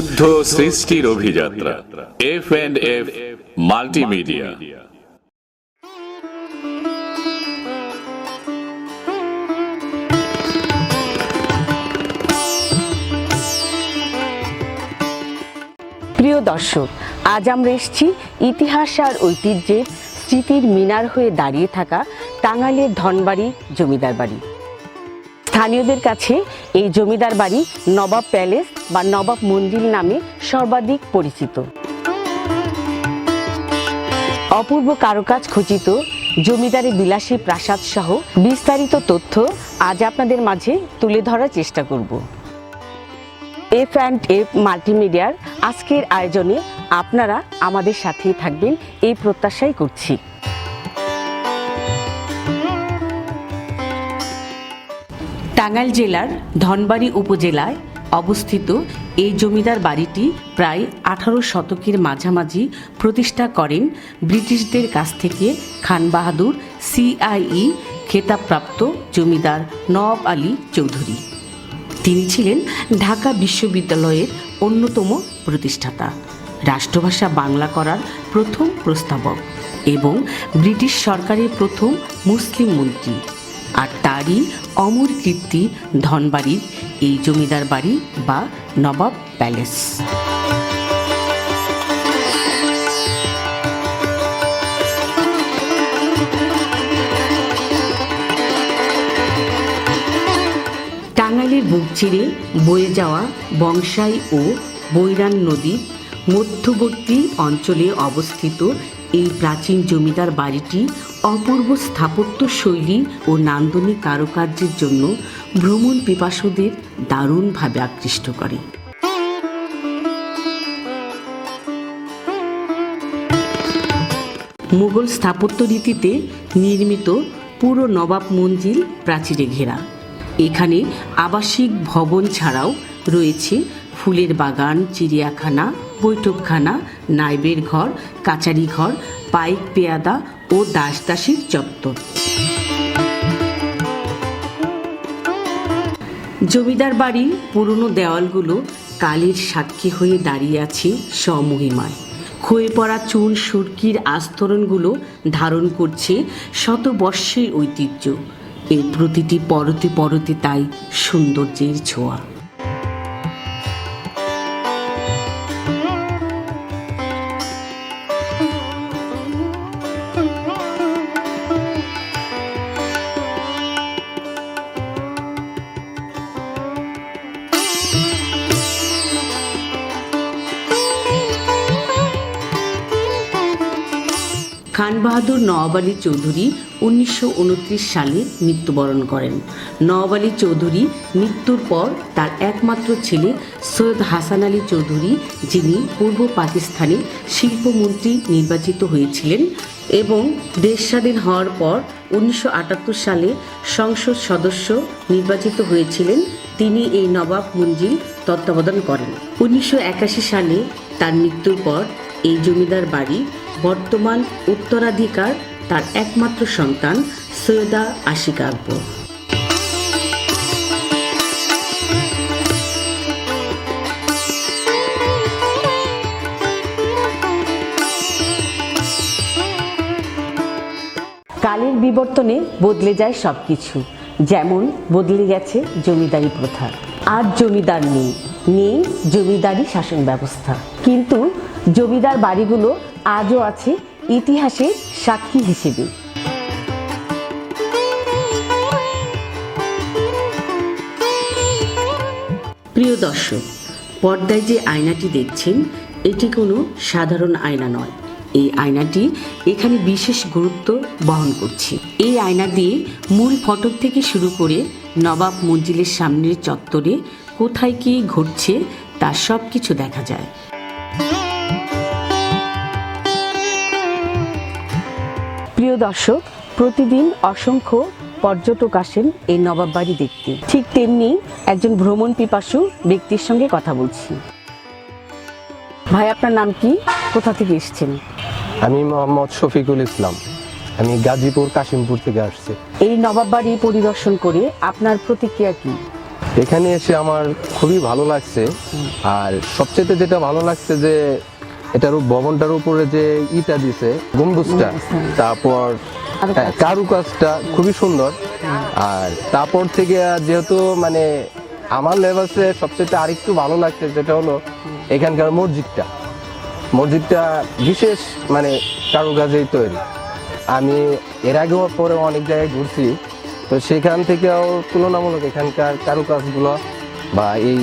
শুদ্ধ সৃষ্টির অভিযাত্রা। এফ অ্যান্ড এফ মাল্টিমিডিয়া প্রিয় দর্শক, আজ আমরা এসেছি ইতিহাস আর ঐতিহ্যের স্মৃতির মিনার হয়ে দাঁড়িয়ে থাকা টাঙ্গাইলের ধনবাড়ি জমিদার বাড়ি। স্থানীয়দের কাছে এই জমিদার বাড়ি নবাব প্যালেস বা নবাব মন্দির নামে সর্বাধিক পরিচিত। অপূর্ব কারুকাজ খচিত জমিদারি বিলাসী প্রাসাদ সহ বিস্তারিত তথ্য আজ আপনাদের মাঝে তুলে ধরার চেষ্টা করব। এফ অ্যান্ড এফ মাল্টিমিডিয়ার আজকের আয়োজনে আপনারা আমাদের সাথেই থাকবেন, এই প্রত্যাশাই করছি। টাঙ্গাইল জেলার ধনবাড়ি উপজেলায় অবস্থিত এই জমিদার বাড়িটি প্রায় আঠারো শতকের মাঝামাঝি প্রতিষ্ঠা করেন ব্রিটিশদের কাছ থেকে খান বাহাদুর, সিআইই খেতাবপ্রাপ্ত জমিদার নওয়াব আলী চৌধুরী। তিনি ছিলেন ঢাকা বিশ্ববিদ্যালয়ের অন্যতম প্রতিষ্ঠাতা। রাষ্ট্রভাষা বাংলা করার প্রথম প্রস্তাবক এবং ব্রিটিশ সরকারের প্রথম মুসলিম মন্ত্রী। আর তারই অমর কীর্তি ধনবাড়ির এই জমিদার বাড়ি বা নবাব প্যালেস। টাঙ্গাইলের বুক চিরে বয়ে যাওয়া বংশাই ও বৈরান নদীর মধ্যবর্তী অঞ্চলে অবস্থিত এই প্রাচীন জমিদার বাড়িটি অপূর্ব স্থাপত্য শৈলী ও নান্দনিক কারুকার্যের জন্য ভ্রমণ পিপাসুদের দারুণভাবে আকৃষ্ট করে। মুঘল স্থাপত্য রীতিতে নির্মিত পুরো নবাব মঞ্জিল প্রাচীরে ঘেরা। এখানে আবাসিক ভবন ছাড়াও রয়েছে ফুলের বাগান, চিড়িয়াখানা বৈঠকখানা, নাইবের ঘর, কাচারি ঘর, পাইক পেয়াদা ও দাস দাসীর চত্বর। জমিদার বাড়ির পুরনো দেওয়ালগুলো কালের সাক্ষী হয়ে দাঁড়িয়ে আছে স্বমহিমায়। ক্ষয়ে পড়া চুন সুরকির আস্তরণগুলো ধারণ করছে শতবর্ষের ঐতিহ্য। এর প্রতিটি পরতে পরতে তাই সৌন্দর্যের ছোঁয়া। খান বাহাদুর নওয়াব আলী চৌধুরী উনিশশো উনত্রিশ সালে মৃত্যুবরণ করেন। নওয়াব আলী চৌধুরী মৃত্যুর পর তার একমাত্র ছেলে সৈয়দ হাসান আলী চৌধুরী, যিনি পূর্ব পাকিস্তানে শিল্পমন্ত্রী নির্বাচিত হয়েছিলেন এবং দেশ স্বাধীন হওয়ার পর উনিশশো আটাত্তর সালে সংসদ সদস্য নির্বাচিত হয়েছিলেন। তিনি এই নবাব মঞ্জিল তত্ত্বাবধান করেন। উনিশশো একাশি সালে তার মৃত্যুর পর এই জমিদার বাড়ি বর্তমান উত্তরাধিকার তার একমাত্র সন্তান সৈয়দা আশিকা আকবর। কালের বিবর্তনে বদলে যায় সব কিছু যেমন বদলে গেছে জমিদারি প্রথা। আর জমিদার নেই নেই জমিদারি শাসন ব্যবস্থা। কিন্তু জমিদার বাড়িগুলো আজও আছে ইতিহাসের সাক্ষী হিসেবে। প্রিয় দর্শক, পর্দায় যে আয়নাটি দেখছেন, এটি কোনো সাধারণ আয়না নয়। এই আয়নাটি এখানে বিশেষ গুরুত্ব বহন করছে। এই আয়না দিয়ে মূল ফটক থেকে শুরু করে নবাব মঞ্জিলের সামনের চত্বরে কোথায় কি ঘটছে, তার সব কিছু দেখা যায়। প্রিয় দর্শক প্রতিদিন অসংখ্য পর্যটক আসেন এই নবাব বাড়ি দেখতে। ঠিক তেমনি একজন ভ্রমণ পিপাসু ব্যক্তির সঙ্গে কথা বলছি। ভাই আপনার নাম কি? কোথা থেকে এসেছেন? আমি মোহাম্মদ শফিকুল ইসলাম। আমি গাজীপুর কাশিমপুর থেকে আসছি। এই নবাব বাড়ি পরিদর্শন করে আপনার প্রতিক্রিয়া কি? এখানে এসে আমার খুবই ভালো লাগছে। আর সবচেয়ে যেটা ভালো লাগছে যে এটার ভবনটার উপরে যে ইটা দিছে গম্বুজটা তারপর হ্যাঁ, কারুকাজটা খুবই সুন্দর। আর তারপর থেকে যেহেতু মানে আমার লেভেলসে সবচেয়ে আরেকটু ভালো লাগছে যেটা হলো এখানকার মসজিদটা। মসজিদটা বিশেষ মানে কারুকাজেই তৈরি। আমি এর আগেও পরে অনেক জায়গায় ঘুরছি তো সেখান থেকেও তুলনামূলক এখানকার কারুকাজগুলো বা এই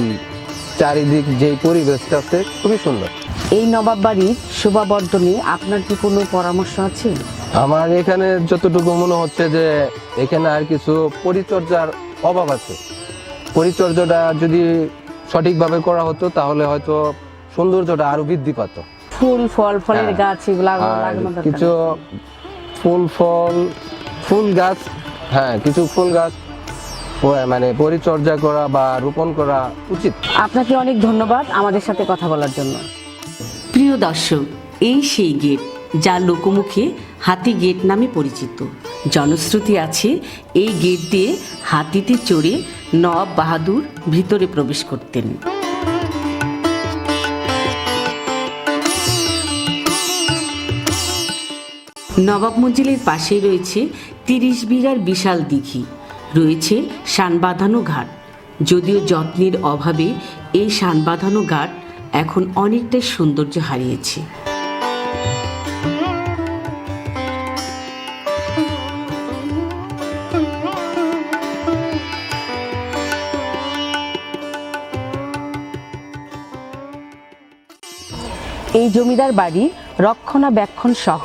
চারিদিক যেই পরিবেশটা আছে খুবই সুন্দর। এই নবাব বাড়ির শোভাবর্ধনে আপনার কি কোনো পরামর্শ আছে? আমার এখানে যতটুকু মনে হচ্ছে যে এখানে আর কিছু পরিচর্যার অভাব আছে। পরিচর্যাটা যদি সঠিকভাবে করা হতো তাহলে হয়তো সৌন্দর্যটা আরও বৃদ্ধি পাত। ফুল ফল ফলের হ্যাঁ। গাছ এগুলো কিছু ফুল ফল ফুল গাছ হ্যাঁ কিছু ফুল গাছ মানে পরিচর্যা করা বা রোপণ করা উচিত। আপনাকে অনেক ধন্যবাদ আমাদের সাথে কথা বলার জন্য। প্রিয় দর্শক, এই সেই গেট যা লোকমুখে হাতি গেট নামে পরিচিত। জনশ্রুতি আছে এই গেট দিয়ে হাতিতে চড়ে নবাব বাহাদুর ভিতরে প্রবেশ করতেন। নবাব মঞ্জিলের পাশেই রয়েছে তিরিশ বিঘার বিশাল দিঘি। রয়েছে সানবাঁধানো ঘাট। যদিও যত্নের অভাবে এই সানবাঁধানো ঘাট এখন অনেকটাই সৌন্দর্য হারিয়েছে। এই জমিদার বাড়ি, রক্ষণাবেক্ষণ সহ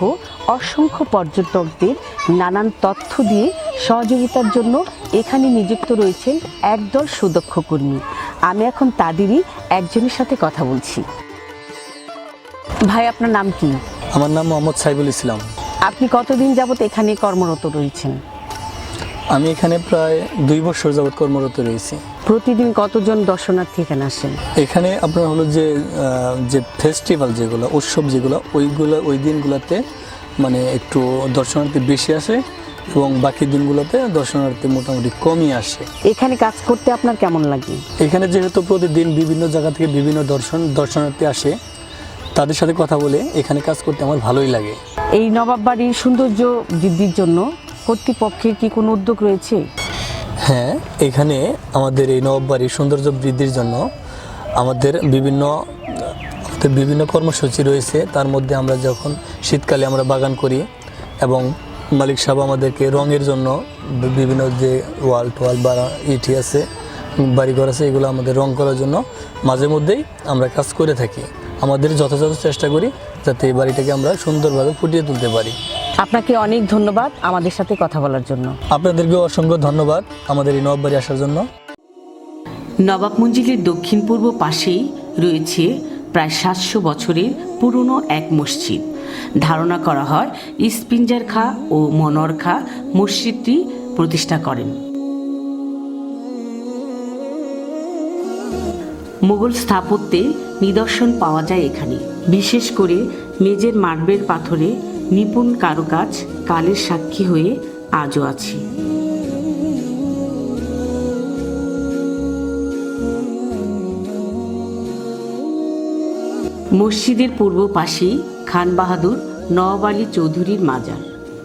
অসংখ্য পর্যটকদের নানান তথ্য দিয়ে সহযোগিতার জন্য এখানে নিযুক্ত রয়েছেন একদল সুদক্ষ কর্মী। আমি এখন তাদেরই একজনের সাথে কথা বলছি। ভাই আপনার নাম কি? আমার নাম মোহাম্মদ সাইবুল ইসলাম। আপনি কতদিন যাবত এখানে কর্মরত রয়েছেন? আমি এখানে প্রায় দুই বছর যাবৎ কর্মরত রয়েছি। প্রতিদিন কতজন দর্শনার্থী এখানে আসেন? এখানে আপনার হলো যে যে ফেস্টিভ্যাল যেগুলো উৎসব যেগুলো ওইগুলো ওই দিনগুলোতে মানে একটু দর্শনার্থী বেশি আসে। এবং বাকি দিনগুলোতে দর্শনার্থী মোটামুটি কমই আসে। এখানে কাজ করতে আপনার কেমন লাগে? এখানে যেহেতু প্রতিদিন বিভিন্ন জায়গা থেকে বিভিন্ন দর্শন দর্শনার্থী আসে তাদের সাথে কথা বলে এখানে কাজ করতে আমার ভালোই লাগে। এই নবাব বাড়ির সৌন্দর্য বৃদ্ধির জন্য কর্তৃপক্ষের কি কোনো উদ্যোগ রয়েছে? হ্যাঁ এখানে আমাদের এই নববাড়ির সৌন্দর্য বৃদ্ধির জন্য আমাদের বিভিন্ন আমাদের বিভিন্ন কর্মসূচি রয়েছে। তার মধ্যে আমরা যখন শীতকালে আমরা বাগান করি এবং মালিক সাহেব আমাদেরকে রঙের জন্য বিভিন্ন যে ওয়াল টোয়াল বা ইটি আছে বাড়িঘর আছে এগুলো আমাদের রং করার জন্য মাঝে মধ্যেই আমরা কাজ করে থাকি। আমাদের যথাযথ চেষ্টা করি যাতে এই বাড়িটাকে আমরা সুন্দরভাবে ফুটিয়ে তুলতে পারি। আপনাকে অনেক ধন্যবাদ আমাদের সাথে কথা বলার জন্য। আপনাদেরকে অসংখ্য ধন্যবাদ আমাদের এই নববাড়ি আসার জন্য। নবাব মঞ্জিলের দক্ষিণ পূর্ব পাশেই রয়েছে প্রায় সাতশো বছরের পুরনো এক মসজিদ। ধারণা করা হয়, ইস্পিঞ্জার খা ও মনোয়ার খা মসজিদটি প্রতিষ্ঠা করেন। মোগল স্থাপত্যে নিদর্শন পাওয়া যায় এখানে। বিশেষ করে মেজের মার্বেল পাথরে নিপুণ কারুকাজ কালের সাক্ষী হয়ে আজও আছে। মসজিদের পূর্ব পাশেই খান বাহাদুর নওয়াব আলী চৌধুরীর মাজার।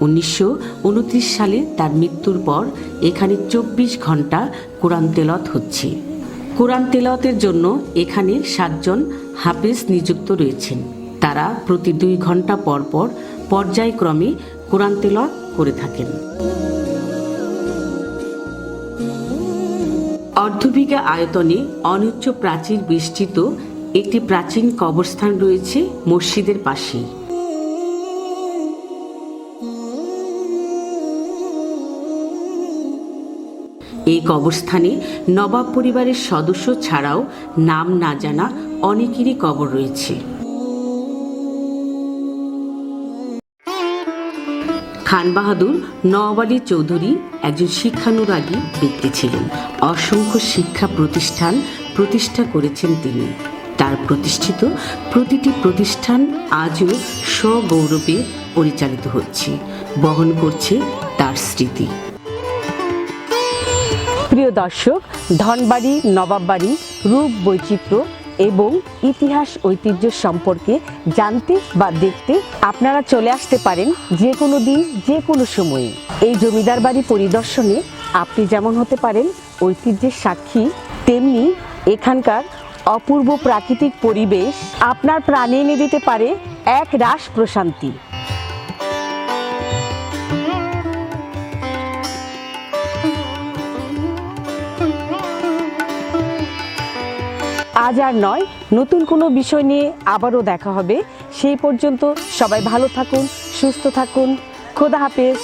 উনিশশো উনত্রিশ সালে তার মৃত্যুর পর এখানে চব্বিশ ঘণ্টা কোরআন তেলত হচ্ছে। কোরআন তেলতের জন্য এখানে সাতজন হাফেজ নিযুক্ত রয়েছেন। তারা প্রতি দুই ঘণ্টা পর পর পর্যায়ক্রমে কোরআন তেলত করে থাকেন। অর্ধবিঘা আয়তনে অনুচ্চ প্রাচীর বেষ্টিত একটি প্রাচীন কবরস্থান রয়েছে মসজিদের পাশেই। এই কবরস্থানে নবাব পরিবারের সদস্য ছাড়াও নাম না জানা অনেকেরই কবর রয়েছে। খান বাহাদুর নওয়াব আলী চৌধুরী একজন শিক্ষানুরাগী ব্যক্তি ছিলেন। অসংখ্য শিক্ষা প্রতিষ্ঠান প্রতিষ্ঠা করেছেন তিনি। তার প্রতিষ্ঠিত প্রতিটি প্রতিষ্ঠান আজও স্বগৌরবে পরিচালিত হচ্ছে। বহন করছে তার স্মৃতি। প্রিয় দর্শক, ধনবাড়ি, নবাববাড়ি, রূপ, বৈচিত্র্য এবং ইতিহাস, ঐতিহ্য সম্পর্কে জানতে বা দেখতে আপনারা চলে আসতে পারেন যে কোনো দিন যে কোনো সময়ে। এই জমিদার বাড়ি পরিদর্শনে আপনি যেমন হতে পারেন ঐতিহ্যের সাক্ষী, তেমনি এখানকার অপূর্ব প্রাকৃতিক পরিবেশ আপনার প্রাণে এনে দিতে পারে এক রাস প্রশান্তি। আজ আর নয়, নতুন কোনো বিষয় নিয়ে আবারও দেখা হবে। সেই পর্যন্ত সবাই ভালো থাকুন, সুস্থ থাকুন। খোদা হাফেজ।